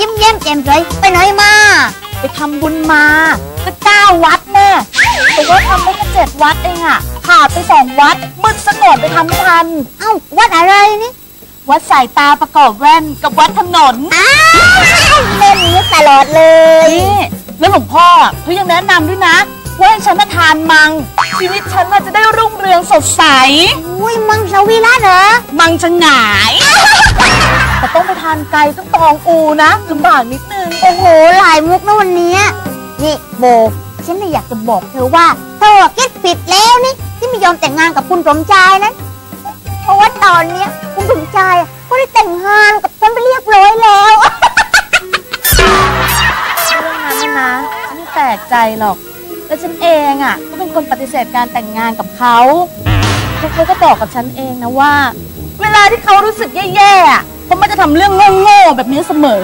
ยิ้มเย้มแจ่มใสไปไหนมา ไปทำบุญมาก็เก้าวัดแน่แต่ว่าทำได้แค่เจ็ดวัดเองอะขาดไปสองวัดมืดสะกดไปทำไม่ทัน เอ้าวัดอะไรนี่วัดสายตาประกอบแว่นกับวัดถนนอ้าวเล่นนี้ตลอดเลย นี่แล้วหลวงพ่อเขายังแนะนำด้วยนะ ว่าให้ฉันมาทานมัง ชีวิตฉันน่าจะได้รุ่งเรืองสดใส อุ้ยมังสวิรัตเหรอ มังจะหงาย แต่ต้องไปทานไกลต้องตองอูนะลำบากนิดนึง โอ้โห หลายมุกนะวันเนี้ยนี่โบ ฉันเลยอยากจะบอกเธอว่า เธอคิดผิดแล้วนี่ ที่ไม่ยอมแต่งงานกับคุณสมชายนั้นเพราะว่าตอนเนี้ยคุณสมชายอะเขาได้แต่งงานกับฉันไปเรียบร้อยแล้วเรื่องนั้นนะฉันไม่แปลกใจหรอก แต่ฉันเองอะ ก็เป็นคนปฏิเสธการแต่งงานกับเขาแล้วเขาก็บอกกับฉันเองนะว่า เวลาที่เขารู้สึกแย่ๆอะ เขามันจะทำเรื่องโง่ๆแบบนี้เสมอ